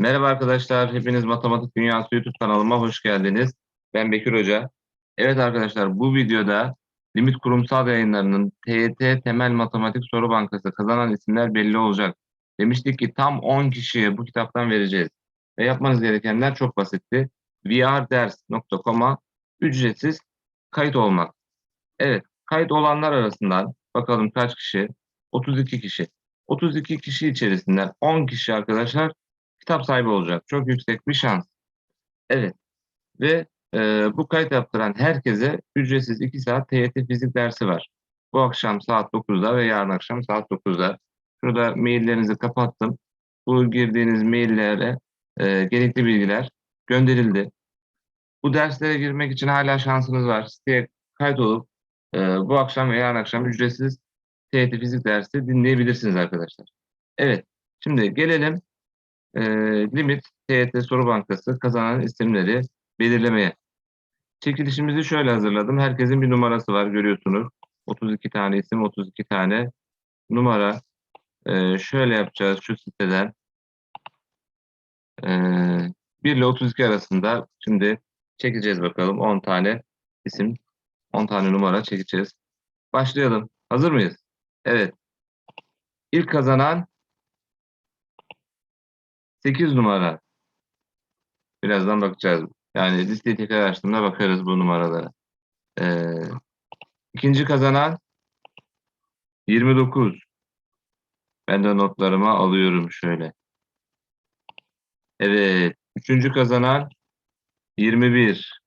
Merhaba arkadaşlar, hepiniz Matematik Dünyası YouTube kanalıma hoş geldiniz. Ben Bekir Hoca. Evet arkadaşlar, bu videoda Limit Kurumsal Yayınları'nın TYT Temel Matematik Soru Bankası kazanan isimler belli olacak. Demiştik ki tam 10 kişiye bu kitaptan vereceğiz. Ve yapmanız gerekenler çok basitti. vrders.com'a ücretsiz kayıt olmak. Evet, kayıt olanlar arasından bakalım kaç kişi? 32 kişi. 32 kişi içerisinden 10 kişi arkadaşlar kitap sahibi olacak. Çok yüksek bir şans. Evet. Ve e, bu kayıt yaptıran herkese ücretsiz 2 saat TYT fizik dersi var. Bu akşam saat 9'da ve yarın akşam saat 9'da. Şurada maillerinizi kapattım. Bu girdiğiniz maillere e, gerekli bilgiler gönderildi. Bu derslere girmek için hala şansınız var. Siteye kayıt olup e, bu akşam ve yarın akşam ücretsiz TYT fizik dersi dinleyebilirsiniz arkadaşlar. Evet. Şimdi gelelim e, limit TYT soru bankası kazanan isimleri belirlemeye. Çekilişimizi şöyle hazırladım. Herkesin bir numarası var görüyorsunuz. 32 tane isim, 32 tane numara. E, şöyle yapacağız şu siteden. E, 1 ile 32 arasında şimdi çekeceğiz bakalım 10 tane isim, 10 tane numara çekeceğiz. Başlayalım. Hazır mıyız? Evet. İlk kazanan 8 numara. Birazdan bakacağız. Yani listeyi tekrar açtığımda bakarız bu numaralara. Ee, ikinci kazanan 29. Ben de notlarıma alıyorum şöyle. Evet. Üçüncü kazanan 21.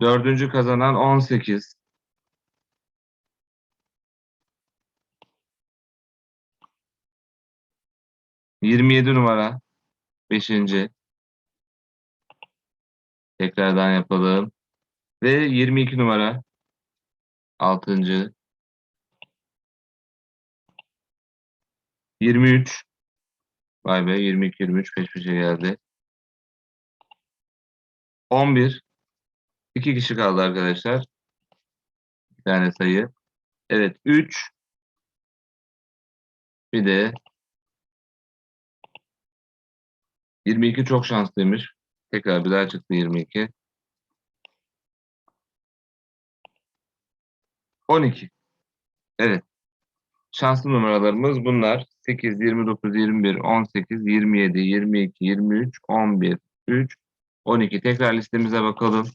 Dördüncü kazanan 18. Yirmi yedi numara. Beşinci. Tekrardan yapalım. Ve yirmi iki numara. Altıncı. Yirmi üç. Vay be yirmi iki yirmi üç peş peşe geldi. On bir. İki kişi kaldı arkadaşlar. Bir tane sayı. Evet 3. Bir de 22 çok şanslıymış. Tekrar bir daha çıktı 22. 12. Evet. Şanslı numaralarımız bunlar. 8, 29, 21, 18, 27, 22, 23, 11, 3, 12. Tekrar listemize bakalım.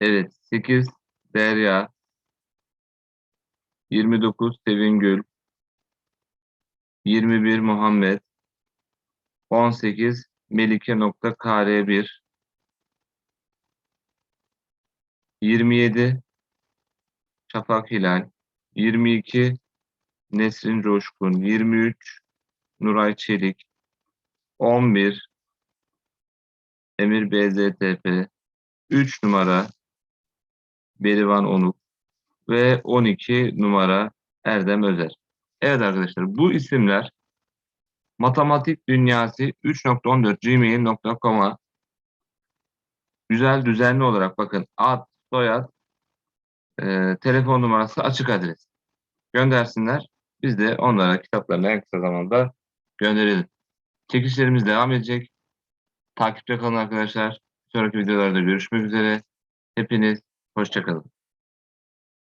Evet. 8 Derya. 29 Sevingül. 21 Muhammed. 18 Melike.kr1. 27 Şafak Hilal. 22 Nesrin Coşkun. 23 Nuray Çelik. 11 Emir BZTP. 3 numara Berivan Onuk ve 12 numara Erdem Özer. Evet arkadaşlar bu isimler matematik dünyası 3.14 gmail.com'a güzel düzenli olarak bakın ad, soyad, e, telefon numarası açık adres göndersinler. Biz de onlara kitaplarını en kısa zamanda gönderelim. Çekişlerimiz devam edecek. Takipte kalın arkadaşlar. Sonraki videolarda görüşmek üzere. Hepiniz hoşçakalın.